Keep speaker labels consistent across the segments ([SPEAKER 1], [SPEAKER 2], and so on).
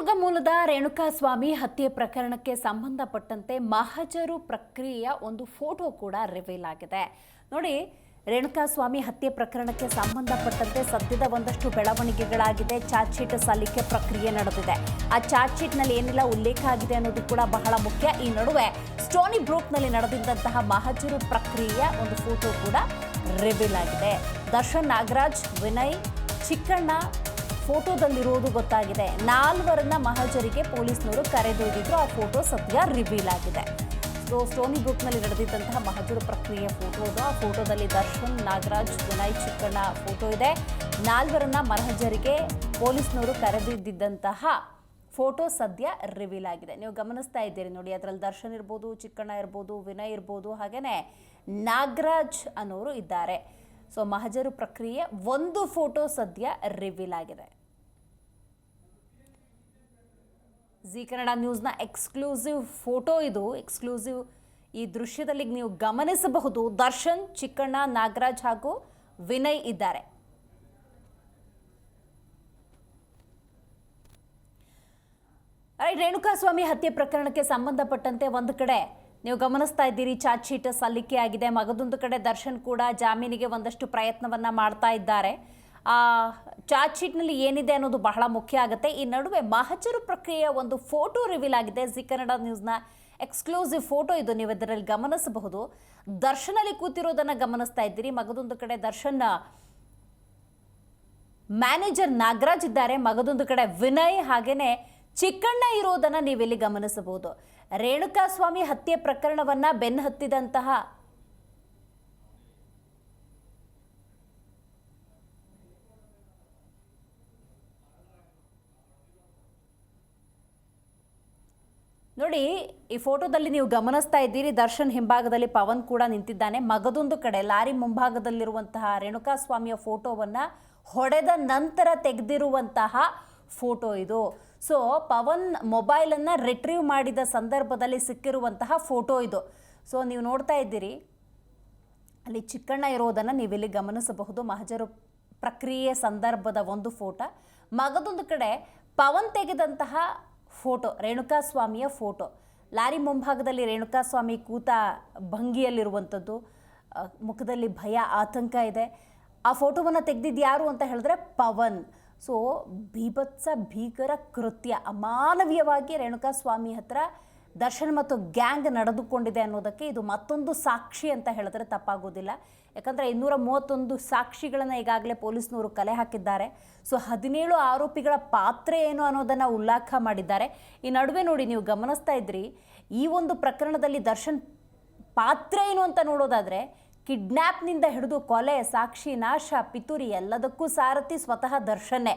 [SPEAKER 1] ಚಿತ್ರದುರ್ಗ ಮೂಲದ ರೇಣುಕಾಸ್ವಾಮಿ ಹತ್ಯೆ ಪ್ರಕರಣಕ್ಕೆ ಸಂಬಂಧಪಟ್ಟಂತೆ ಮಹಜರು ಪ್ರಕ್ರಿಯೆಯ ಒಂದು ಫೋಟೋ ಕೂಡ ರಿವೀಲ್ ಆಗಿದೆ. ನೋಡಿ, ರೇಣುಕಾಸ್ವಾಮಿ ಹತ್ಯೆ ಪ್ರಕರಣಕ್ಕೆ ಸಂಬಂಧಪಟ್ಟಂತೆ ಸದ್ಯದ ಒಂದಷ್ಟು ಬೆಳವಣಿಗೆಗಳಾಗಿದೆ. ಚಾರ್ಜ್ ಶೀಟ್ ಸಲ್ಲಿಕೆ ಪ್ರಕ್ರಿಯೆ ನಡೆದಿದೆ. ಆ ಚಾರ್ಜ್ ಶೀಟ್ನಲ್ಲಿ ಏನೆಲ್ಲ ಉಲ್ಲೇಖ ಆಗಿದೆ ಅನ್ನೋದು ಕೂಡ ಬಹಳ ಮುಖ್ಯ. ಈ ನಡುವೆ ಸ್ಟೋನಿ ಬ್ರೂಕ್ನಲ್ಲಿ ನಡೆದಿದ್ದಂತಹ ಮಹಜರು ಪ್ರಕ್ರಿಯೆಯ ಒಂದು ಫೋಟೋ ಕೂಡ ರಿವೀಲ್ ಆಗಿದೆ. ದರ್ಶನ್ ನಾಗರಾಜ್, ವಿನಯ್, ಚಿಕ್ಕಣ್ಣ ಫೋಟೋದಲ್ಲಿರೋದು ಗೊತ್ತಾಗಿದೆ. ನಾಲ್ವರನ್ನ ಮಹಜರಿಗೆ ಪೊಲೀಸ್ನವರು ಕರೆದೊಯ್ದಿದ್ರು ಆ ಫೋಟೋ ಸದ್ಯ ರಿವೀಲ್ ಆಗಿದೆ. ಸೊ ಸ್ಟೋನಿ ಗ್ರೂಪ್ನಲ್ಲಿ ನಡೆದಿದ್ದಂತಹ ಮಹಜರು ಪ್ರಕ್ರಿಯೆ ಫೋಟೋ ಅದು. ಆ ಫೋಟೋದಲ್ಲಿ ದರ್ಶನ್, ನಾಗರಾಜ್, ವಿನಯ್ ಚಿಕ್ಕಣ್ಣ ಫೋಟೋ ಇದೆ. ನಾಲ್ವರನ್ನ ಮಹಜರಿಗೆ ಪೊಲೀಸ್ನವರು ಕರೆದಿದ್ದಂತಹ ಫೋಟೋ ಸದ್ಯ ರಿವೀಲ್ ಆಗಿದೆ. ನೀವು ಗಮನಿಸ್ತಾ ಇದ್ದೀರಿ ನೋಡಿ, ಅದರಲ್ಲಿ ದರ್ಶನ್ ಇರ್ಬೋದು, ಚಿಕ್ಕಣ್ಣ ಇರ್ಬೋದು, ವಿನಯ್ ಇರ್ಬೋದು ಹಾಗೆಯೇ ನಾಗರಾಜ್ ಅನ್ನೋರು ಇದ್ದಾರೆ. ಸೊ ಮಹಜರು ಪ್ರಕ್ರಿಯೆ ಒಂದು ಫೋಟೋ ಸದ್ಯ ರಿವೀಲ್ ಆಗಿದೆ. ಜಿ ಕನ್ನಡ ನ್ಯೂಸ್ನ ಎಕ್ಸ್ಕ್ಲೂಸಿವ್ ಫೋಟೋ ಇದು. ಎಕ್ಸ್ಕ್ಲೂಸಿವ್ ಈ ದೃಶ್ಯದಲ್ಲಿ ನೀವು ಗಮನಿಸಬಹುದು. ದರ್ಶನ್, ಚಿಕ್ಕಣ್ಣ, ನಾಗರಾಜ್ ಹಾಗೂ ವಿನಯ್ ಇದ್ದಾರೆ. ರೇಣುಕಾಸ್ವಾಮಿ ಹತ್ಯೆ ಪ್ರಕರಣಕ್ಕೆ ಸಂಬಂಧಪಟ್ಟಂತೆ ಒಂದು ಕಡೆ ನೀವು ಗಮನಿಸ್ತಾ ಇದ್ದೀರಿ, ಚಾರ್ಜ್ ಸಲ್ಲಿಕೆ ಆಗಿದೆ ಮಗದೊಂದು ಕಡೆ ದರ್ಶನ್ ಕೂಡ ಜಾಮೀನಿಗೆ ಒಂದಷ್ಟು ಪ್ರಯತ್ನವನ್ನ ಮಾಡ್ತಾ ಇದ್ದಾರೆ. ಚಾರ್ಜ್ ಶೀಟ್ನಲ್ಲಿ ಏನಿದೆ ಅನ್ನೋದು ಬಹಳ ಮುಖ್ಯ ಆಗುತ್ತೆ. ಈ ನಡುವೆ ಮಹಜರು ಪ್ರಕ್ರಿಯೆಯ ಒಂದು ಫೋಟೋ ರಿವೀಲ್ ಆಗಿದೆ. ಜಿ ಕನ್ನಡ ನ್ಯೂಸ್ನ ಎಕ್ಸ್ಕ್ಲೂಸಿವ್ ಫೋಟೋ ಇದು ನೀವು ಇದರಲ್ಲಿ ಗಮನಿಸಬಹುದು. ದರ್ಶನಲ್ಲಿ ಕೂತಿರೋದನ್ನ ಗಮನಿಸ್ತಾ ಇದ್ದೀರಿ. ಮಗದೊಂದು ಕಡೆ ದರ್ಶನ್ ಮ್ಯಾನೇಜರ್ ನಾಗರಾಜ್ ಇದ್ದಾರೆ. ಮಗದೊಂದು ಕಡೆ ವಿನಯ್ ಹಾಗೇನೆ ಚಿಕ್ಕಣ್ಣ ಇರೋದನ್ನ ನೀವಿಲ್ಲಿ ಗಮನಿಸಬಹುದು. ರೇಣುಕಾಸ್ವಾಮಿ ಹತ್ಯೆ ಪ್ರಕರಣವನ್ನ ಬೆನ್ನಹತ್ತಿದಂತಹ ನೋಡಿ, ಈ ಫೋಟೋದಲ್ಲಿ ನೀವು ಗಮನಿಸ್ತಾ ಇದ್ದೀರಿ, ದರ್ಶನ್ ಹಿಂಭಾಗದಲ್ಲಿ ಪವನ್ ಕೂಡ ನಿಂತಿದ್ದಾನೆ. ಮಗದೊಂದು ಕಡೆ, ಲಾರಿ ಮುಂಭಾಗದಲ್ಲಿರುವಂತಹ ರೇಣುಕಾ ಸ್ವಾಮಿಯ ಫೋಟೋವನ್ನ ಹೊಡೆದ ನಂತರ ತೆಗೆದಿರುವಂತಹ ಫೋಟೋ ಇದು. ಸೊ ಪವನ್ ಮೊಬೈಲನ್ನು ರಿಟ್ರೀವ್ ಮಾಡಿದ ಸಂದರ್ಭದಲ್ಲಿ ಸಿಕ್ಕಿರುವಂತಹ ಫೋಟೋ ಇದು. ಸೊ ನೀವು ನೋಡ್ತಾ ಇದ್ದೀರಿ, ಅಲ್ಲಿ ಚಿಕ್ಕಣ್ಣ ಇರೋದನ್ನು ನೀವಿಲ್ಲಿ ಗಮನಿಸಬಹುದು. ಮಹಜರು ಪ್ರಕ್ರಿಯೆ ಸಂದರ್ಭದ ಒಂದು ಫೋಟೋ. ಮಗದೊಂದು ಕಡೆ, ಪವನ್ ತೆಗೆದಂತಹ ಫೋಟೋ, ರೇಣುಕಾಸ್ವಾಮಿಯ ಫೋಟೋ. ಲಾರಿ ಮುಂಭಾಗದಲ್ಲಿ ರೇಣುಕಾಸ್ವಾಮಿ ಕೂತ ಭಂಗಿಯಲ್ಲಿರುವಂಥದ್ದು. ಮುಖದಲ್ಲಿ ಭಯ, ಆತಂಕ ಇದೆ. ಆ ಫೋಟೋವನ್ನು ತೆಗೆದಿದ್ದು ಯಾರು ಅಂತ ಹೇಳಿದ್ರೆ ಪವನ್. ಸೊ ಬೀಭತ್ಸ ಭೀಕರ ಕೃತ್ಯ, ಅಮಾನವೀಯವಾಗಿ ರೇಣುಕಾಸ್ವಾಮಿ ಹತ್ರ ದರ್ಶನ್ ಮತ್ತು ಗ್ಯಾಂಗ್ ನಡೆದುಕೊಂಡಿದೆ ಅನ್ನೋದಕ್ಕೆ ಇದು ಮತ್ತೊಂದು ಸಾಕ್ಷಿ ಅಂತ ಹೇಳಿದ್ರೆ ತಪ್ಪಾಗೋದಿಲ್ಲ. ಯಾಕಂದರೆ ಇನ್ನೂರ ಮೂವತ್ತೊಂದು ಸಾಕ್ಷಿಗಳನ್ನು ಈಗಾಗಲೇ ಪೊಲೀಸ್ನವರು ಕಲೆ ಹಾಕಿದ್ದಾರೆ. ಸೊ ಹದಿನೇಳು ಆರೋಪಿಗಳ ಪಾತ್ರ ಏನು ಅನ್ನೋದನ್ನು ಉಲ್ಲೇಖ ಮಾಡಿದ್ದಾರೆ. ಈ ನಡುವೆ ನೋಡಿ ನೀವು ಗಮನಿಸ್ತಾ ಇದ್ರಿ, ಈ ಒಂದು ಪ್ರಕರಣದಲ್ಲಿ ದರ್ಶನ್ ಪಾತ್ರ ಏನು ಅಂತ ನೋಡೋದಾದರೆ ಕಿಡ್ನ್ಯಾಪ್ನಿಂದ ಹಿಡಿದು ಕೊಲೆ, ಸಾಕ್ಷಿ ನಾಶ, ಪಿತೂರಿ ಎಲ್ಲದಕ್ಕೂ ಸಾರಥಿ ಸ್ವತಃ ದರ್ಶನ್ನೇ.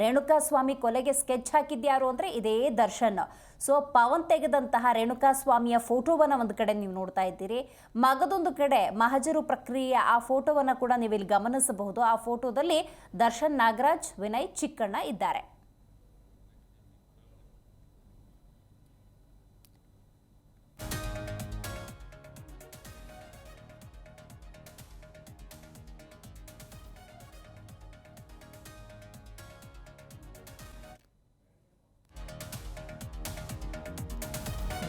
[SPEAKER 1] ರೇಣುಕಾಸ್ವಾಮಿ ಕೊಲೆಗೆ ಸ್ಕೆಚ್ ಹಾಕಿದ್ಯಾರು ಅಂದರೆ ಇದೇ ದರ್ಶನ್. ಸೊ ಪವನ್ ತೆಗೆದಂತಹ ರೇಣುಕಾಸ್ವಾಮಿಯ ಫೋಟೋವನ್ನು ಒಂದು ಕಡೆ ನೀವು ನೋಡ್ತಾ ಇದ್ದೀರಿ. ಮಗದೊಂದು ಕಡೆ ಮಹಜರು ಪ್ರಕ್ರಿಯೆಯ ಆ ಫೋಟೋವನ್ನು ಕೂಡ ನೀವು ಇಲ್ಲಿ ಗಮನಿಸಬಹುದು. ಆ ಫೋಟೋದಲ್ಲಿ ದರ್ಶನ್ ನಾಗರಾಜ್, ವಿನಯ್ ಚಿಕ್ಕಣ್ಣ ಇದ್ದಾರೆ.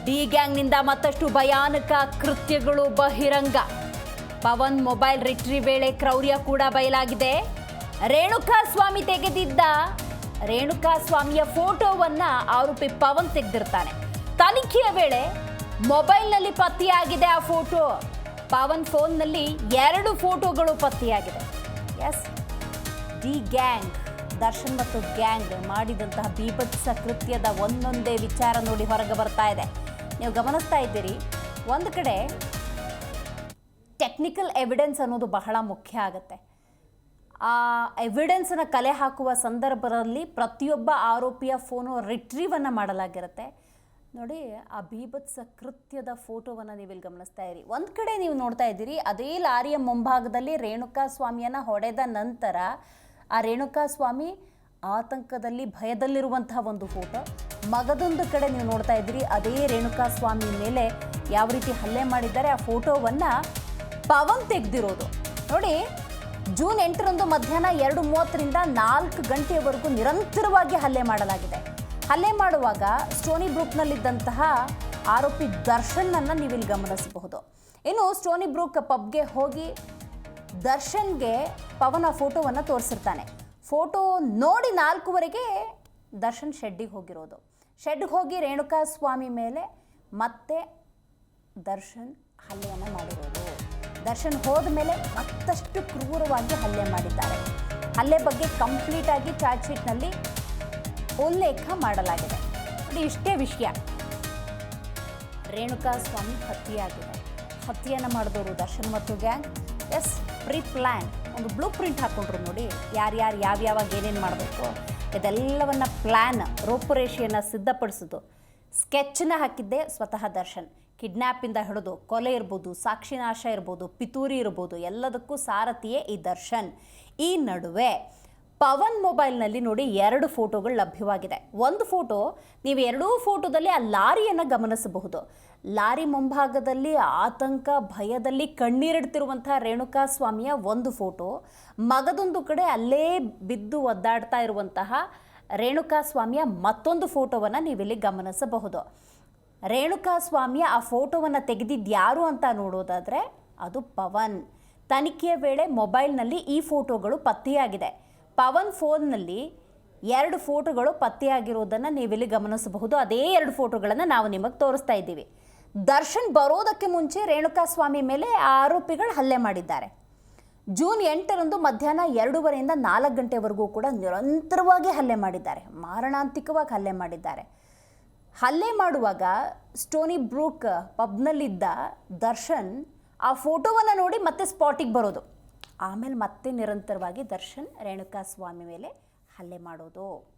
[SPEAKER 1] ಡಿ ಗ್ಯಾಂಗ್ನಿಂದ ಮತ್ತಷ್ಟು ಭಯಾನಕ ಕೃತ್ಯಗಳು ಬಹಿರಂಗ. ಪವನ್ ಮೊಬೈಲ್ ರಿಟ್ರಿ ವೇಳೆ ಕ್ರೌರ್ಯ ಕೂಡ ಬಯಲಾಗಿದೆ. ರೇಣುಕಾ ಸ್ವಾಮಿ ತೆಗೆದಿದ್ದ ರೇಣುಕಾ ಸ್ವಾಮಿಯ ಫೋಟೋವನ್ನ ಆರೋಪಿ ಪವನ್ ತೆಗೆದಿರ್ತಾನೆ. ತನಿಖೆಯ ವೇಳೆ ಮೊಬೈಲ್ನಲ್ಲಿ ಪತ್ತೆಯಾಗಿದೆ ಆ ಫೋಟೋ. ಪವನ್ ಫೋನ್ನಲ್ಲಿ ಎರಡು ಫೋಟೋಗಳು ಪತ್ತೆಯಾಗಿದೆ. ಎಸ್, ಡಿ ಗ್ಯಾಂಗ್, ದರ್ಶನ್ ಮತ್ತು ಗ್ಯಾಂಗ್ ಮಾಡಿದಂತಹ ಬೀಭತ್ಸ ಕೃತ್ಯದ ಒಂದೊಂದೇ ವಿಚಾರ ನೋಡಿ ಹೊರಗೆ ಬರ್ತಾ ಇದೆ. ನೀವು ಗಮನಿಸ್ತಾ ಇದ್ದೀರಿ. ಒಂದು ಕಡೆ ಟೆಕ್ನಿಕಲ್ ಎವಿಡೆನ್ಸ್ ಅನ್ನೋದು ಬಹಳ ಮುಖ್ಯ ಆಗುತ್ತೆ. ಆ ಎವಿಡೆನ್ಸನ್ನು ಕಲೆ ಹಾಕುವ ಸಂದರ್ಭದಲ್ಲಿ ಪ್ರತಿಯೊಬ್ಬ ಆರೋಪಿಯ ಫೋನು ರಿಟ್ರೀವನ್ನು ಮಾಡಲಾಗಿರುತ್ತೆ. ನೋಡಿ, ಆ ಬೀಭತ್ಸ ಕೃತ್ಯದ ಫೋಟೋವನ್ನು ನೀವು ಇಲ್ಲಿ ಗಮನಿಸ್ತಾ ಇರಿ. ಒಂದು ಕಡೆ ನೀವು ನೋಡ್ತಾ ಇದ್ದೀರಿ, ಅದೇ ಲಾರಿಯ ಮುಂಭಾಗದಲ್ಲಿ ರೇಣುಕಾ ಸ್ವಾಮಿಯನ್ನು ಹೊಡೆದ ನಂತರ ಆ ರೇಣುಕಾ ಸ್ವಾಮಿ ಆತಂಕದಲ್ಲಿ ಭಯದಲ್ಲಿರುವಂತಹ ಒಂದು ಫೋಟೋ ಮಗದೊಂದು ಕಡೆ ನೀವು ನೋಡ್ತಾ ಇದ್ದೀರಿ, ಅದೇ ರೇಣುಕಾ ಸ್ವಾಮಿ ಮೇಲೆ ಯಾವ ರೀತಿ ಹಲ್ಲೆ ಮಾಡಿದ್ದಾರೆ, ಆ ಫೋಟೋವನ್ನು ಪವನ್ ತೆಗೆದಿರೋದು. ನೋಡಿ, ಜೂನ್ ಎಂಟರಂದು ಮಧ್ಯಾಹ್ನ ಎರಡು ಮೂವತ್ತರಿಂದ ನಾಲ್ಕು ಗಂಟೆಯವರೆಗೂ ನಿರಂತರವಾಗಿ ಹಲ್ಲೆ ಮಾಡಲಾಗಿದೆ. ಹಲ್ಲೆ ಮಾಡುವಾಗ ಸ್ಟೋನಿ ಬ್ರೂಕ್ನಲ್ಲಿದ್ದಂತಹ ಆರೋಪಿ ದರ್ಶನ್ನನ್ನು ನೀವಿಲ್ಲಿ ಗಮನಿಸಬಹುದು. ಇನ್ನು ಸ್ಟೋನಿ ಬ್ರೂಕ್ ಪಬ್ಗೆ ಹೋಗಿ ದರ್ಶನ್ಗೆ ಪವನ ಫೋಟೋವನ್ನು ತೋರಿಸಿರ್ತಾನೆ. ಫೋಟೋ ನೋಡಿ ನಾಲ್ಕೂವರೆಗೆ ದರ್ಶನ್ ಶೆಡ್ಡಿಗೆ ಹೋಗಿರೋದು. ಶೆಡ್ಗೆ ಹೋಗಿ ರೇಣುಕಾ ಸ್ವಾಮಿ ಮೇಲೆ ಮತ್ತೆ ದರ್ಶನ್ ಹಲ್ಲೆಯನ್ನು ಮಾಡಿರೋದು. ದರ್ಶನ್ ಹೋದ ಮೇಲೆ ಮತ್ತಷ್ಟು ಕ್ರೂರವಾಗಿ ಹಲ್ಲೆ ಮಾಡಿದ್ದಾರೆ. ಹಲ್ಲೆ ಬಗ್ಗೆ ಕಂಪ್ಲೀಟ್ ಆಗಿ ಚಾರ್ಜ್ ಶೀಟ್ನಲ್ಲಿ ಉಲ್ಲೇಖ ಮಾಡಲಾಗಿದೆ. ನೋಡಿ ಇಷ್ಟೇ ವಿಷಯ. ರೇಣುಕಾ ಸ್ವಾಮಿ ಹತ್ಯೆಯಾಗಿದೆ. ಹತ್ಯೆಯನ್ನು ಮಾಡಿದವರು ದರ್ಶನ್ ಮತ್ತು ಗ್ಯಾಂಗ್. ಎಸ್ ಪ್ರೀ ಪ್ಲ್ಯಾನ್ ಒಂದು ಬ್ಲೂ ಪ್ರಿಂಟ್ ಹಾಕ್ಕೊಂಡ್ರು ನೋಡಿ ಯಾರ್ಯಾರು, ಯಾವ್ಯಾವಾಗ ಏನೇನು ಮಾಡಬೇಕು? ಇದೆಲ್ಲವನ್ನ ಪ್ಲ್ಯಾನ್ ರೂಪುರೇಷೆಯನ್ನು ಸಿದ್ಧಪಡಿಸೋದು ಸ್ಕೆಚ್ನ ಹಾಕಿದ್ದೆ ಸ್ವತಃ ದರ್ಶನ್. ಕಿಡ್ನ್ಯಾಪಿಂದ ಹಿಡಿದು ಕೊಲೆ ಇರ್ಬೋದು ಸಾಕ್ಷಿನಾಶ ಇರ್ಬೋದು, ಪಿತೂರಿ ಇರ್ಬೋದು, ಎಲ್ಲದಕ್ಕೂ ಸಾರಥಿಯೇ ಈ ದರ್ಶನ್. ಈ ನಡುವೆ ಪವನ್ ಮೊಬೈಲ್ನಲ್ಲಿ ನೋಡಿ ಎರಡು ಫೋಟೋಗಳು ಲಭ್ಯವಾಗಿದೆ. ಒಂದು ಫೋಟೋ ನೀವು ಎರಡೂ ಫೋಟೋದಲ್ಲಿ ಆ ಲಾರಿಯನ್ನು ಗಮನಿಸಬಹುದು. ಲಾರಿ ಮುಂಭಾಗದಲ್ಲಿ ಆತಂಕ, ಭಯದಲ್ಲಿ ಕಣ್ಣೀರಿಡ್ತಿರುವಂತಹ ರೇಣುಕಾ ಸ್ವಾಮಿಯ ಒಂದು ಫೋಟೋ. ಮಗದೊಂದು ಕಡೆ ಅಲ್ಲೇ ಬಿದ್ದು ಒದ್ದಾಡ್ತಾ ಇರುವಂತಹ ರೇಣುಕಾ ಸ್ವಾಮಿಯ ಮತ್ತೊಂದು ಫೋಟೋವನ್ನು ನೀವಿಲ್ಲಿ ಗಮನಿಸಬಹುದು. ರೇಣುಕಾ ಸ್ವಾಮಿಯ ಆ ಫೋಟೋವನ್ನು ತೆಗೆದಿದ್ದು ಯಾರು ಅಂತ ನೋಡೋದಾದರೆ ಅದು ಪವನ್. ತನಿಖೆಯ ವೇಳೆ ಮೊಬೈಲ್ನಲ್ಲಿ ಈ ಫೋಟೋಗಳು ಪತ್ತೆಯಾಗಿದೆ. ಪವನ್ ಫೋನ್ನಲ್ಲಿ ಎರಡು ಫೋಟೋಗಳು ಪತ್ತೆಯಾಗಿರೋದನ್ನು ನೀವಿಲ್ಲಿ ಗಮನಿಸಬಹುದು. ಅದೇ ಎರಡು ಫೋಟೋಗಳನ್ನು ನಾವು ನಿಮಗೆ ತೋರಿಸ್ತಾ ಇದ್ದೀವಿ. ದರ್ಶನ್ ಬರೋದಕ್ಕೆ ಮುಂಚೆ ರೇಣುಕಾ ಸ್ವಾಮಿ ಮೇಲೆ ಆರೋಪಿಗಳು ಹಲ್ಲೆ ಮಾಡಿದ್ದಾರೆ. ಜೂನ್ ಎಂಟರಂದು ಮಧ್ಯಾಹ್ನ ಎರಡೂವರೆಯಿಂದ ನಾಲ್ಕು ಗಂಟೆವರೆಗೂ ಕೂಡ ನಿರಂತರವಾಗಿ ಹಲ್ಲೆ ಮಾಡಿದ್ದಾರೆ. ಮಾರಣಾಂತಿಕವಾಗಿ ಹಲ್ಲೆ ಮಾಡಿದ್ದಾರೆ. ಹಲ್ಲೆ ಮಾಡುವಾಗ ಸ್ಟೋನಿ ಬ್ರೂಕ್ ಪಬ್ನಲ್ಲಿದ್ದ ದರ್ಶನ್ ಆ ಫೋಟೋವನ್ನು ನೋಡಿ ಮತ್ತೆ ಸ್ಪಾಟಿಗೆ ಬರೋದು. ಆಮೇಲೆ ಮತ್ತೆ ನಿರಂತರವಾಗಿ ದರ್ಶನ್ ರೇಣುಕಾ ಸ್ವಾಮಿ ಮೇಲೆ ಹಲ್ಲೆ ಮಾಡೋದು.